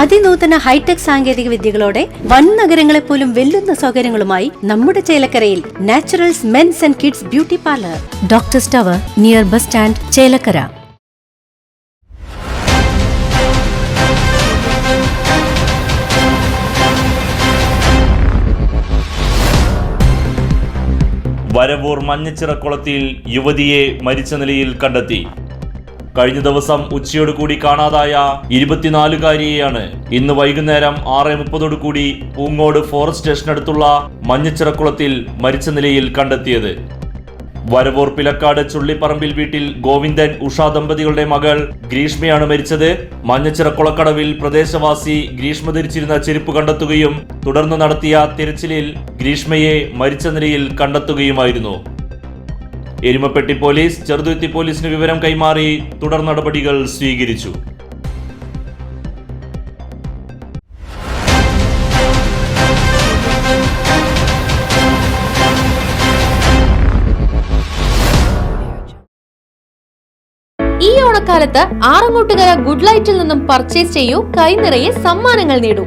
അതിനൂതന hi tech സാങ്കേതിക വിദ്യകളോടെ വൻ നഗരങ്ങളെ പോലും വെല്ലുന്ന സൗകര്യങ്ങളുമായി നമ്മുടെ ചേലക്കരയിൽ Naturals men's and kids beauty parlour. Doctor tower near bus stand Chelakkara. Varavoor മഞ്ഞച്ചിറക്കുളത്തിൽ യുവതിയെ മരിച്ച നിലയിൽ കണ്ടെത്തി. കഴിഞ്ഞ ദിവസം ഉച്ചയോട് കൂടി കാണാതായ ഇരുപത്തിനാലുകാരിയെയാണ് ഇന്ന് വൈകുന്നേരം ആറ് മുപ്പതോടു കൂടി പൂങ്ങോട് ഫോറസ്റ്റ് സ്റ്റേഷനടുത്തുള്ള മഞ്ഞച്ചിറക്കുളത്തിൽ മരിച്ച നിലയിൽ കണ്ടെത്തിയത്. വരവൂർ പിലക്കാട് ചുള്ളിപ്പറമ്പിൽ വീട്ടിൽ ഗോവിന്ദൻ ഉഷ ദമ്പതികളുടെ മകൾ ഗ്രീഷ്മയാണ് മരിച്ചത്. മഞ്ഞച്ചിറക്കുളക്കടവിൽ പ്രദേശവാസി ഗ്രീഷ്മ ധരിച്ചിരുന്ന ചെരുപ്പ് കണ്ടെത്തുകയും തുടർന്ന് നടത്തിയ തിരച്ചിലിൽ ഗ്രീഷ്മയെ മരിച്ച നിലയിൽ കണ്ടെത്തുകയുമായിരുന്നു. എരുമപ്പെട്ടി പോലീസ് ചെറുതുരുത്തി പോലീസിന് വിവരം കൈമാറി തുടർ നടപടികൾ സ്വീകരിച്ചു. ഈ ഓണക്കാലത്ത് ആറങ്ങോട്ടുകര ഗുഡ് ലൈറ്റിൽ നിന്നും പർച്ചേസ് ചെയ്യൂ കൈനിറയെ സമ്മാനങ്ങൾ നേടൂ.